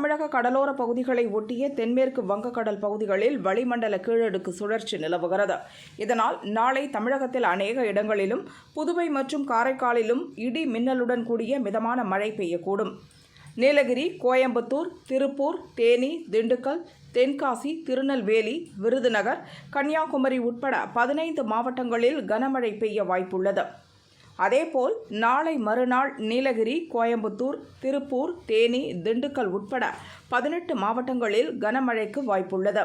தமிழக கடலோர பகுதிகளை ஒட்டிய தென்மேற்கு வங்கக்கடல் பகுதிகளில் வளிமண்டல கீழடுக்கு சுழற்சி நிலவுகிறது. இதனால் நாளை தமிழகத்தில் அநேக இடங்களிலும் புதுவை மற்றும் காரைக்காலிலும் இடி மின்னலுடன் கூடிய மிதமான மழை பெய்யக்கூடும். நீலகிரி கோயம்புத்தூர் திருப்பூர் தேனி திண்டுக்கல் தென்காசி திருநெல்வேலி விருதுநகர் கன்னியாகுமரி உட்பட பதினைந்து மாவட்டங்களில் கனமழை பெய்ய வாய்ப்புள்ளது. அதேபோல் நாளை மறுநாள் நீலகிரி கோயம்புத்தூர் திருப்பூர் தேனி திண்டுக்கல் உட்பட பதினெட்டு மாவட்டங்களில் கனமழைக்கு வாய்ப்புள்ளது.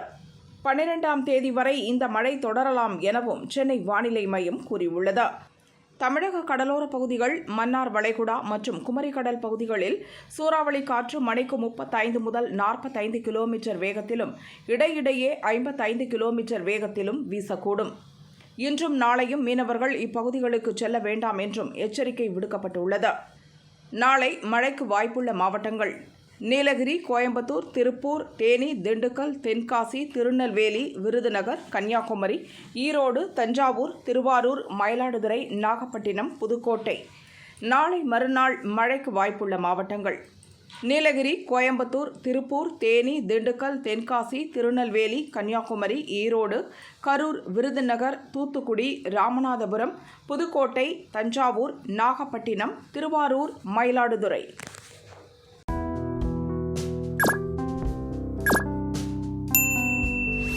பன்னிரெண்டாம் தேதி வரை இந்த மழை தொடரலாம் எனவும் சென்னை வானிலை மையம் கூறியுள்ளது. தமிழக கடலோர பகுதிகள் மன்னார் வளைகுடா மற்றும் குமரிக்கடல் பகுதிகளில் சூறாவளி காற்று மணிக்கு முப்பத்தைந்து முதல் நாற்பத்தைந்து கிலோமீட்டர் வேகத்திலும் இடையிடையே ஐம்பத்தைந்து கிலோமீட்டர் வேகத்திலும் வீசக்கூடும். இன்றும் நாளையும் மீனவர்கள் இப்பகுதிகளுக்கு செல்ல வேண்டாம் என்றும் எச்சரிக்கை விடுக்கப்பட்டுள்ளது. நாளை மழைக்கு வாய்ப்புள்ள மாவட்டங்கள் நீலகிரி கோயம்புத்தூர் திருப்பூர் தேனி திண்டுக்கல் தென்காசி திருநெல்வேலி விருதுநகர் கன்னியாகுமரி ஈரோடு தஞ்சாவூர் திருவாரூர் மயிலாடுதுறை நாகப்பட்டினம் புதுக்கோட்டை. நாளை மறுநாள் மழைக்கு வாய்ப்புள்ள மாவட்டங்கள் நீலகிரி கோயம்புத்தூர் திருப்பூர் தேனி திண்டுக்கல் தென்காசி திருநெல்வேலி கன்னியாகுமரி ஈரோடு கரூர் விருதுநகர் தூத்துக்குடி ராமநாதபுரம் புதுக்கோட்டை தஞ்சாவூர் நாகப்பட்டினம் திருவாரூர் மயிலாடுதுறை.